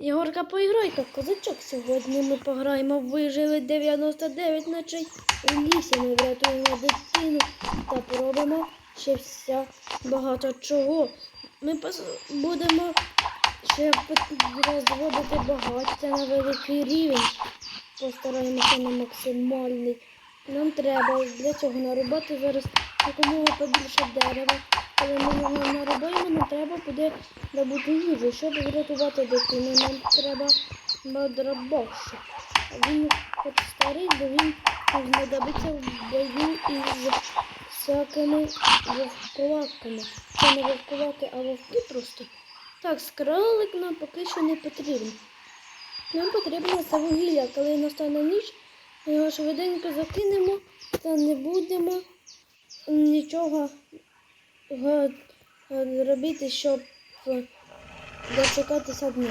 Єгорка, поіграй-ка, козачок. Сьогодні ми пограємо вижили 99 ночей у лісі. Ми врятуємо дитину та поробимо ще вся багато чого. Ми будемо ще розводити багаття на великий рівень. Постараємося на максимальний. Нам треба для цього нарубати зараз якомога побільше дерева. Коли ми його нарубаємо, нам треба буде добути їжу. Щоб врятувати дитину, нам треба мадрабошик. Він хоч старий, бо він знадобиться в бою із всякими вовкулаками. Це не вовкулаки, а вовки просто. Так, скролик нам поки що не потрібен. Нам потрібно це вугілля, коли настане ніч, ми його швиденько закинемо та не будемо нічого робити, щоб е, дочекатися дня.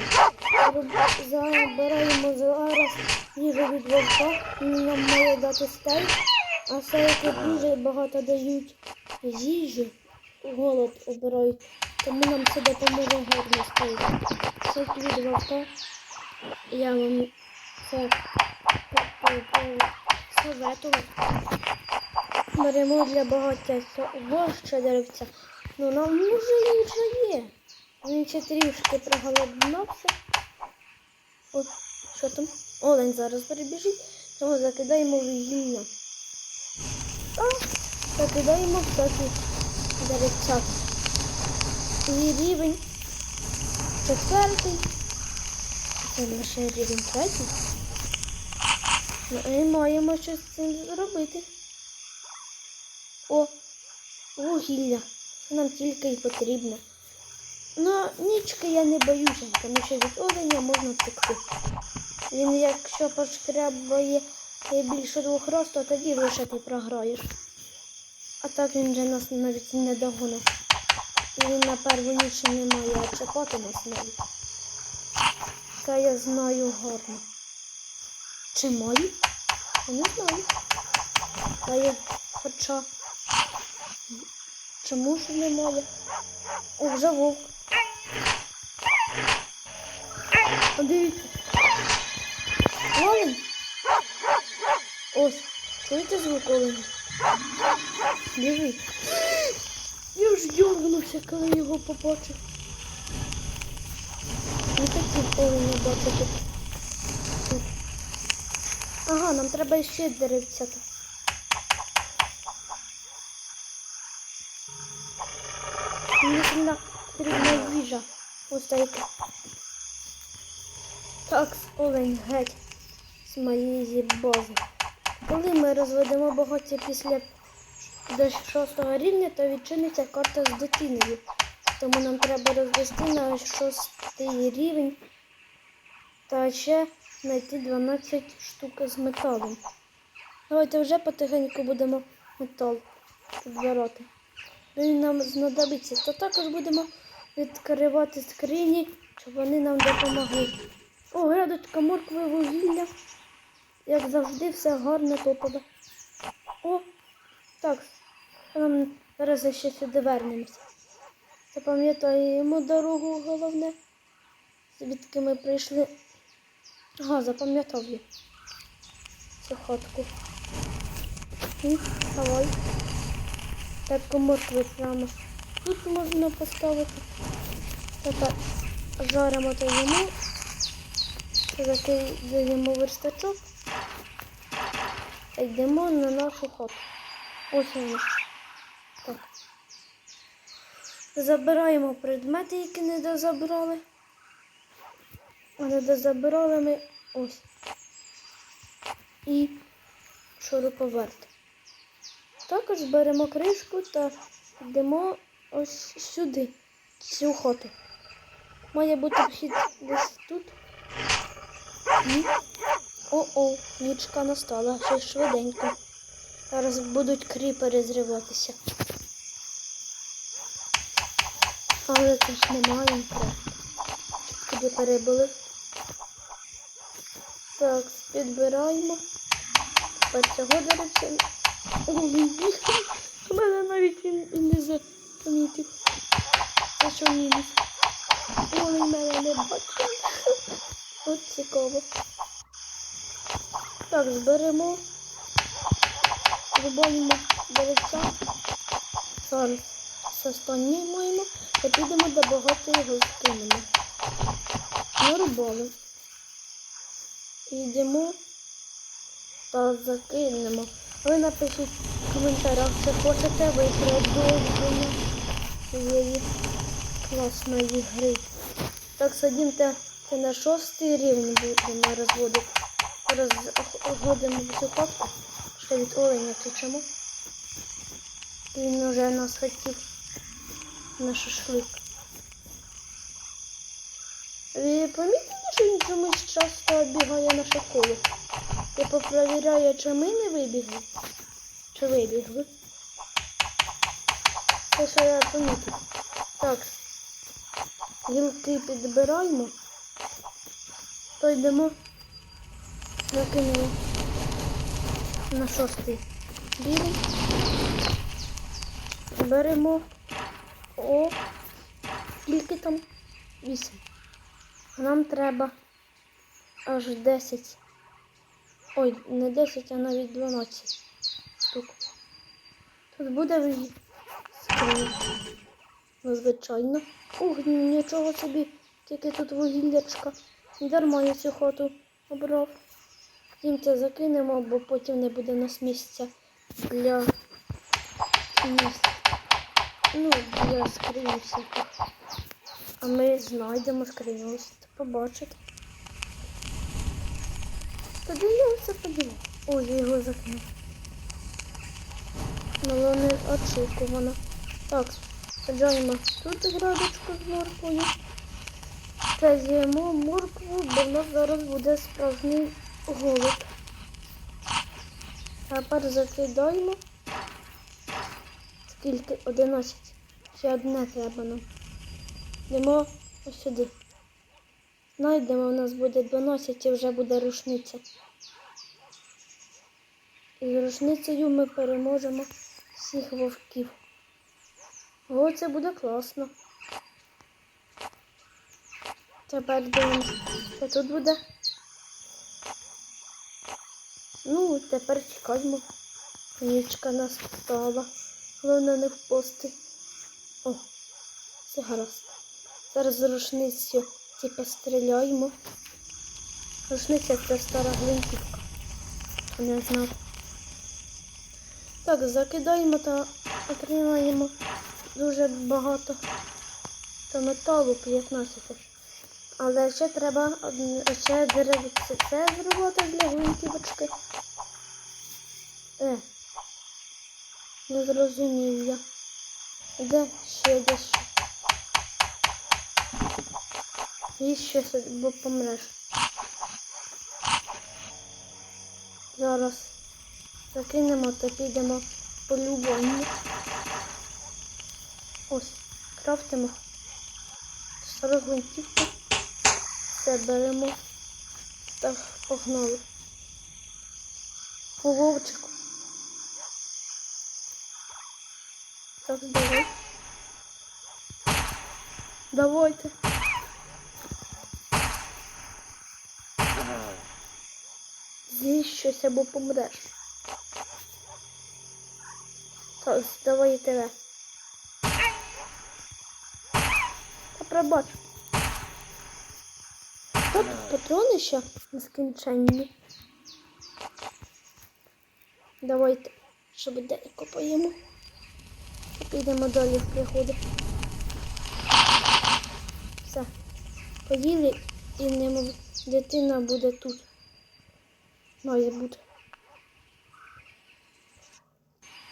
Забираємо зараз їжу від вовка, нам має дати стейк, а стейки дуже багато дають їжі, голод обирають, тому нам це допоможе гарно стейк. Стейк від вовка. Я вам це советую. Беремо для багаття вовче деревця. Ну нам вже є. Він ще трішки проголоднався. От, що там? Олень зараз перебіжить, тому закидаємо вугілля. А, закидаємо всякі деревця. І рівень четвертий. Це лише рівень третій. Ну, і маємо щось з цим зробити. О, вугілля. Нам тільки й потрібно. Ну, нічки я не боюся, тому що від оленя можна втекти. Він, якщо пошкрябає більше двох раз, то тоді лише ти програєш. А так він же нас навіть не догонив. Він на перву ніч не має чекати нас навіть. Це я знаю гарно. Чи маю? Я не знаю. Та я хоча. Чому ж немає? О, вже вовк. А дивіться. Олень? Ось, чуєте звук оленя? Біжить. Я ж дьоргнувся, коли його побачив. Не хотів оленя бачити. Ага, нам треба ще деревця. Мені потрібна їжа. Така. Так, олень геть з моєї бази. Коли ми розведемо багаття після до шостого рівня, то відчиниться карта з дитиною. Тому нам треба розвести на шостий рівень та ще знайти 12 штук з металом. Давайте вже потихеньку будемо метал підбирати. Він нам знадобиться. То також будемо відкривати скрині, щоб вони нам допомогли. О, грядочка моркви вугілля. Як завжди, все гарно топове. О, так. Нам зараз ще сюди вернемося. Запам'ятаємо дорогу головне. Звідки ми прийшли. Ага, запам'ятав я. Цю хатку. Давай. Так моркви прямо тут можна поставити. Тепер жаримо та йому. Закидаємо верстачок. Та йдемо на нашу хату. Ось вони. Так. Забираємо предмети, які не дозабрали. А не дозабирали ми ось. І шуруповерт. Також беремо кришку та йдемо ось сюди, цю хату. Має бути вхід десь тут. О-о, нічка настала, ще швиденько. Зараз будуть кріпери зриватися. Але ж немає нікого. Куди перебули. Так, підбираємо. Тепер цього до речі. Мене навіть він і не замітив. Це що мінус. Ой, мене не бачив. цікаво. Так, зберемо. Рубаємо деревця. Зараз все останнє маємо. Та підемо до багато його скинемо. Нарубали. Йдемо та закинемо. Ви напишіть в коментарях, чи хочете ви продовження цієї класної гри. Так, садімте на шостий рівень будемо розводити. Розводимо цю хатку. Ще від оленя течемо. Він вже нас хотів на шашлик. Ви помітили, що він чомусь часто бігає на школу? Типу перевіряє, чи ми не вибігли, чи вибігли. Це що я помітив. Так, гілки підбираємо, то йдемо, накинемо на шостий рівень. Беремо о, скільки там? Вісім. Нам треба аж 10. Ой, не 10, а навіть 12 штук. Тут буде вигід. Ну, звичайно. Ух, нічого собі, тільки тут вугіллячка. Дарма я цю хату обрав. Втім, це закинемо, бо потім не буде нас місця для місця. Ну, для скрині всяких. А ми знайдемо скриню, побачите. Тоді я. Ой, я його закинув. Ну, вони очікувано. Так, саджаємо тут градочку з морквою. Та з'їмо моркву, бо в нас зараз буде справжній голод. А тепер закидаємо. Скільки? 11. Ще одне треба нам. Йдемо ось сюди. Знайдемо, у нас буде 12 і вже буде рушниця. І рушницею ми переможемо всіх вовків. О, це буде класно. Тепер дивимося, тут буде. Ну, тепер чекаємо. Нічка настала. Головне не впасти. О, це гаразд. Зараз з типу стріляємо. Рушниця це стара гвинтівка. Не знав. Так, закидаємо та отримаємо дуже багато та металу 15. Але ще треба ще деревце це зробити для гвинтівочки. Е, не зрозумів я. Де ще дещо? І ще бо помреш. Зараз закинемо та підемо полювання. Ось, крафтимо. Гвинтівку. Це беремо та погнали. По вовчику. Так, давай. Давайте. З'їсть щось або помреш. Так, давай тебе. Та пробач. Тут патрони ще нескінченні. Давайте швиденько поїмо. І підемо далі в приходи. Все. Поїли і не дитина буде тут. Має бути.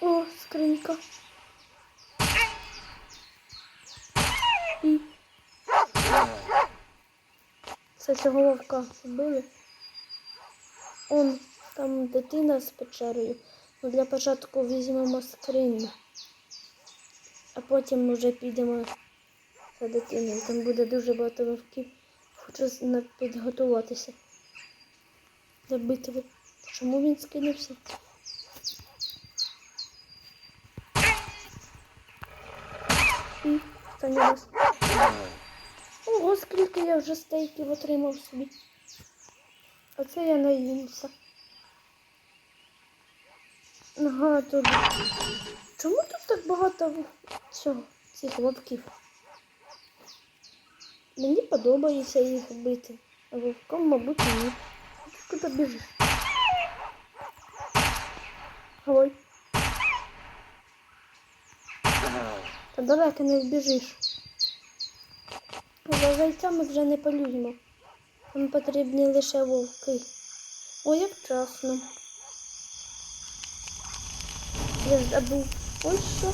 О, скринька. І це цього вовка вбили. Он там дитина з печерою. Ну, для початку візьмемо скриню. А потім вже підемо за дитиною. Там буде дуже багато вовків. Хочу підготуватися до битви. Чому він скинувся? І останній раз. Ого, скільки я вже стейків отримав собі. Оце я наїмся. Ага, тут. Чому тут так багато цього, цих вовків? Мені подобається їх бити. А вовком, мабуть, ні. Ти куди біжиш? Ой. Та далеко не вбіжиш. За зайцями вже не полюємо. Нам потрібні лише вовки. Ой, як вчасно. Я забув. Ось що.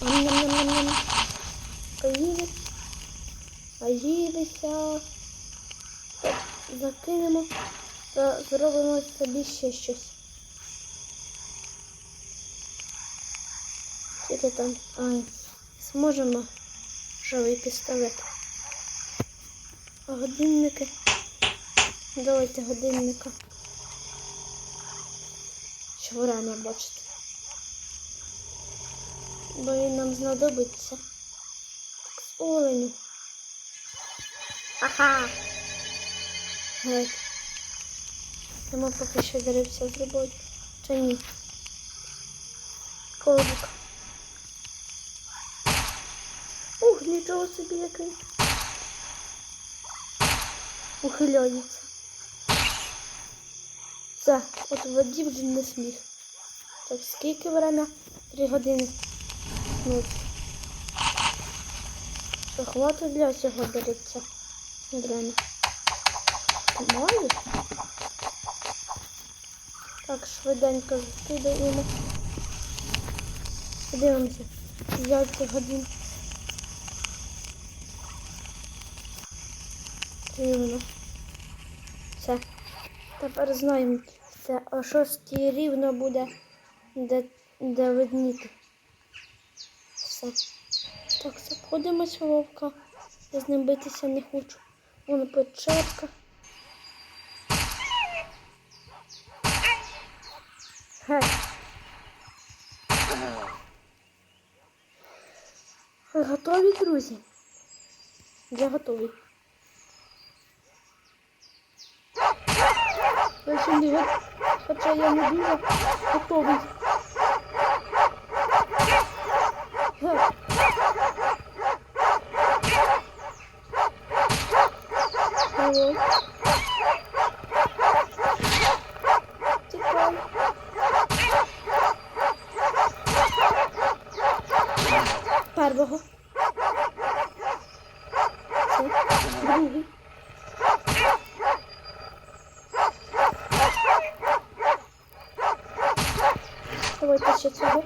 Ням-ням-ням-ням. Поїли. Поїлися. Закинемо та зробимо собі ще щось. Тільки там. Ай, зможемо живий пістолет. Годинники. Давайте годинника. Що время бачите. Бо він нам знадобиться. Так, з оленю. Ага. Геть. Йому поки що деревся зробити. Чи ні? Колобок. Ух, нічого собі який. Ухиляється. Все, от воді вже не сміх. Так, скільки время? Три години. Ну. Що хватить для цього береться? Время. Має? Так, швиденько закидаємо. Дивимося. Яйця годин. Рівно. Все. Тепер знаємо. Це о шостій рівно буде де, де видніти. Все. Так, заходимося вовка. Я з ним битися не хочу. Вон печерка. Гей. Ви готові, друзі? Я готовий. Хоча я не дуже готовий. Гей. Алло. Тікай. Первого. Це другий. Давайте ще цього.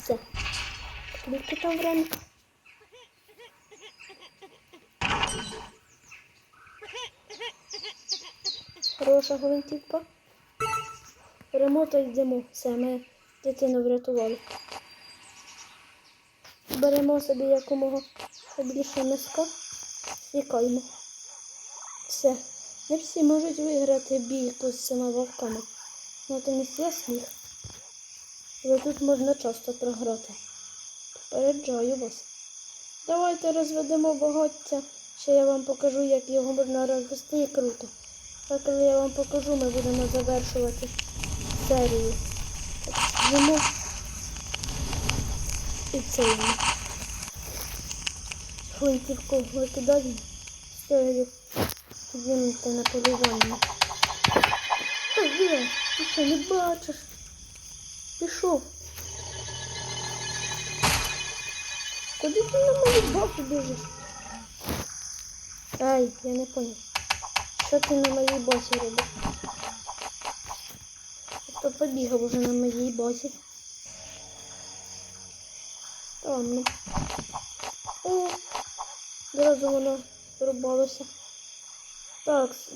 Все. Скільки там время? Хороша гвинтівка. Беремо йдемо. Все, ми дитину врятували. Беремо собі якомога більше миска. Стікаємо. Все. Не всі можуть виграти бійку з цими вовками. Натомість я сміх. Але тут можна часто програти. Попереджаю вас. Давайте розведемо багаття. Ще я вам покажу, як його можна розвести і круто. А коли я вам покажу, ми будемо завершувати серію. Жмемо і цеємо. Гвинтівку викидаємо, стелю, піднімете на полювання. Та є, ти що не бачиш? Пішов. Куди ти на мою бабу біжиш? Ай, я не понял. Що ти на моїй босі робиш? Хто побігав уже на моїй босі? Странно. О, одразу воно рубалося. Так, с-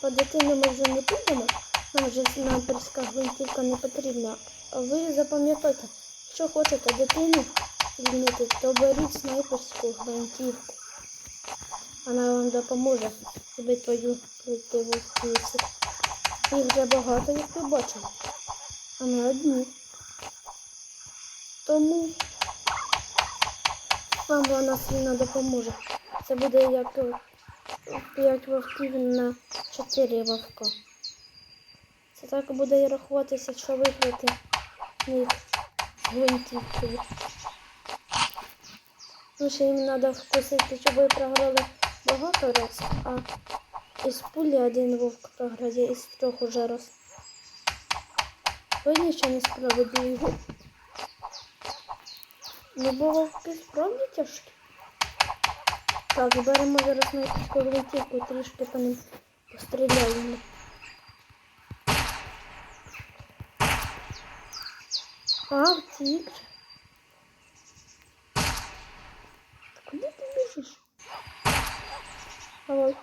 по дитину ми вже не підемо. Нам вже снайперська гвинтівка не потрібна. А ви запам'ятайте, якщо хочете дитину звільнити, то беріть снайперську гвинтівку. Вона вам допоможе з битвою проти вовківців. Їх вже багато, як ви бачили. А не одні. Тому Вам вона сильно допоможе. Це буде як 5 вовків на 4 вовка. Це так буде і рахуватися, що виграти їх гвинтівкою. Ну, ще їм треба вкусити, щоб ви програли багато раз, а із пулі один вовк програє, із трьох уже раз. Ви нічого не справедливо. Ну, бо вовки справді тяжкі. Так, беремо зараз снайперську гвинтівку, трішки по ним постріляємо. А, тигр. Та Куди ти біжиш? Давай.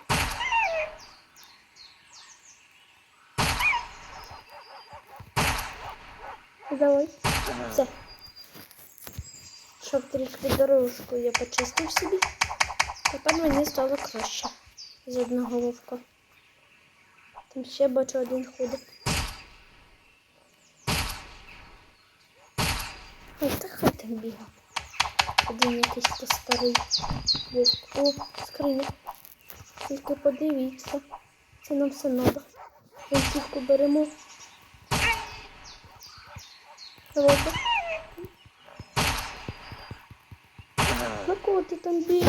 Давай. Все. Щоб трішки дорожку я почистив собі. Тепер мені стало краще з одного вовка. Там ще бачу один ходить. Ой, та хай там бігав. Один якийсь старий. О, скриня. Тільки подивіться. Це нам все треба. Винтівку беремо. Давайте. На кого ти там біг?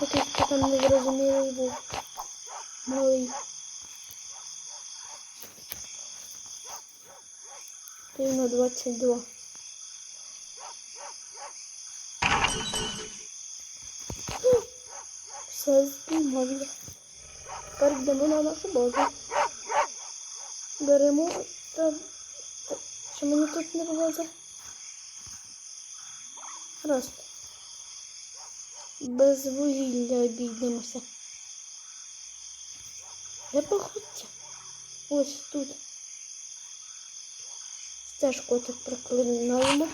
Якийсь ти там незрозумілий був. Малий. Рівно 22. Все знімав я. Тепер йдемо на нашу базу. Беремо та, що мені тут не вилазить? Раз. Без вугілля обійдемося. Де походьте? Ось тут. Стежку так проклинаємо.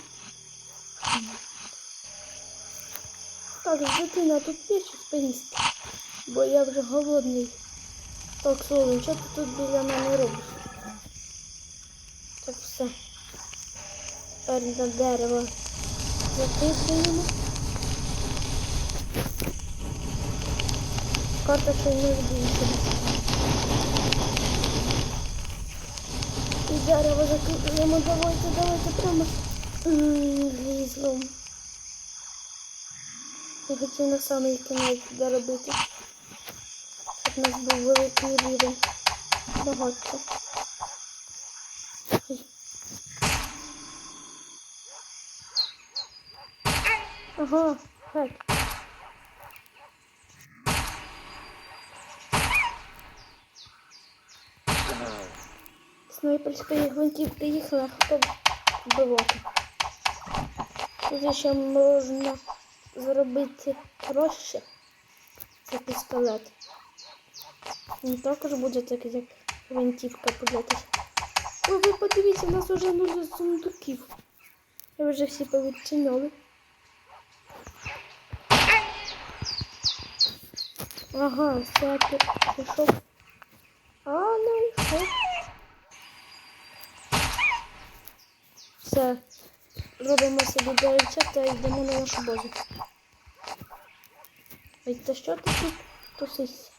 Так, дитина, тут є щось поїсти, бо я вже голодний. Так, Солон, що ти тут біля мене робиш? Так, все. Тепер на дерево записуємо. Карта ще не збільшилась. І дерево закидуємо, давайте, давайте прямо лізлом. Я хотів на самий кінець доробити. Щоб у нас був великий рівень. Ой. Ага, так. Снайперської гвинтівки їх легко вбивати. Тут ще можна зробити проще. Це пістолет. Він також буде так, як гвинтівка податись. О, ви подивіться, у нас вже нуль сундуків. Ви вже всі повідчиняли. Ага, все пішов. А, ну і все. Все. Робимо собі деревця та йдемо на нашу базу. Ой, та що ти тут тусишся?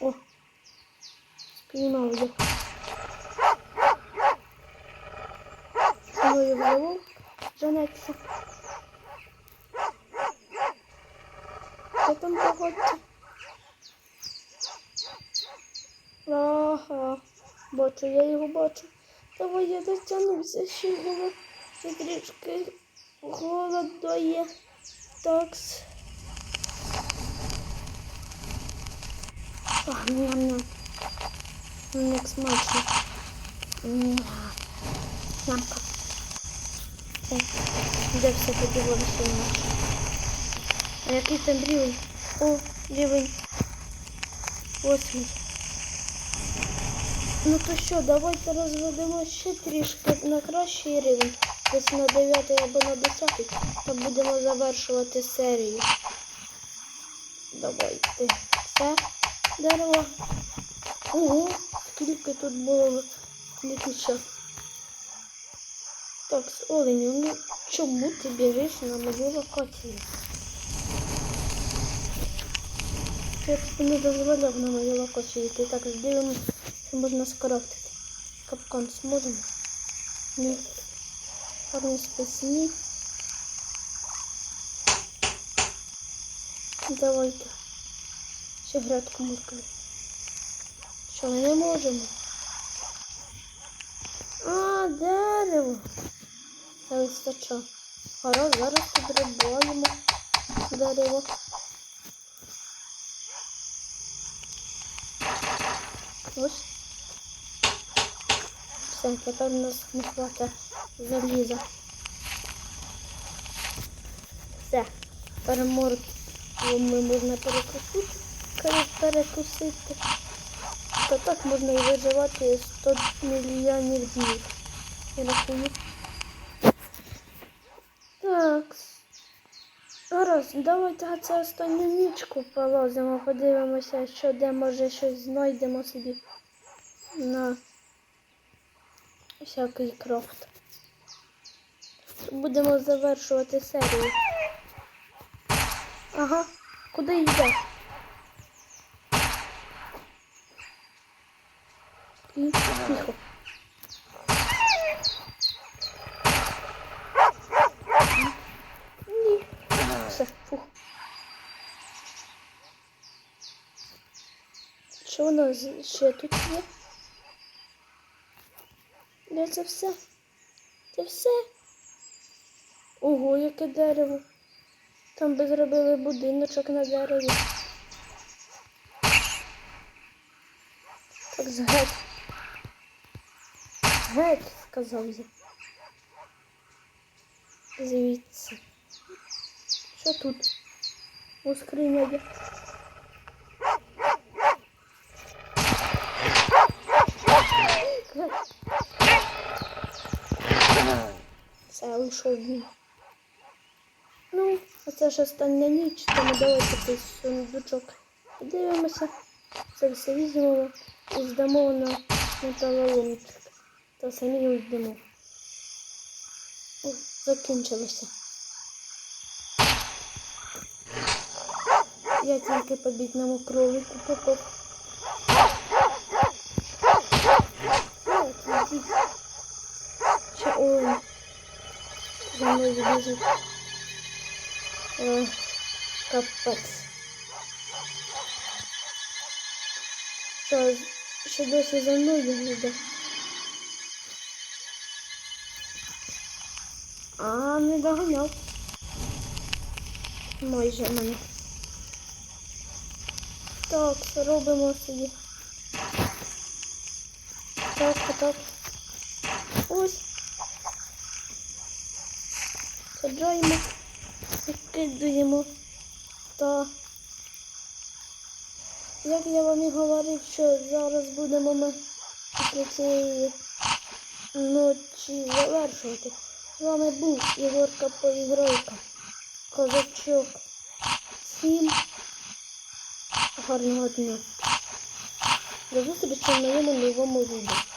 О! Спіймав я. Мною голову женеться. Що там погодьте? Ага, бачу, я його бачу. Давай я дотягнуся ще було. Ще трішки холодно є. Такс. Ах, ням-ням. М, Як смачно. М, Нямка. О, де все подивилося наше? А який там рівень? О, рівень. Восьмий. Ну то що, давайте розведемо ще трішки на кращий рівень. Десь на 9 або на 10, та будемо завершувати серію. Давайте. Все. Дерево. Ого, скільки тут було кричав. Так, з оленю, ну чому ти біжиш на мою локацію? Я тобі не дозволяв на мою локацію йти. Так, дивимося, що можна скрафтити. Капкан зможемо? Ні. Гарні списні. Давайте. Ще грядку моркви. Що ми не можемо? А, дерево. Не вистачає. Гаразд, зараз підрибаємо дерево. Ось. Все, тепер у нас не хватить заліза. Все. Переморку ми можна перекусити. перекусити. Та так можна і виживати 100 мільйонів днів. Я рахую. Так. Гаразд, давайте це останню нічку полазимо, подивимося, що де може щось знайдемо собі на всякий крафт. Будемо завершувати серію. Ага, куди йде? Тихо, тихо. Ні. Все, фух. Що у нас ще тут є? Де це все? Це все? Ого, яке дерево. Там би зробили будиночок на дереві. Так згеть. Геть, сказав я. Звідси. Що тут? У скриня є. Геть. Вийшов він. Ну, а це ж остання ніч, тому давайте цей сундучок подивимося. Це все візьмемо і здамо на металоломчик. Та самі уйдемо. Закінчилося. Я тільки по бідному кролику попав. Ще ой. За мною біжить. Ой, капець. Що, ще досі за мною йде? А, не доганяв. Майже мене. Так, робимо собі. Так, так. Ось. Саджаємо, закидуємо. Та як я вам і говорив, що зараз будемо ми після цієї ночі завершувати. З вами був Ігорка Поігройка. Козачок. Всім гарного дня. До зустрічі в моєму новому відео.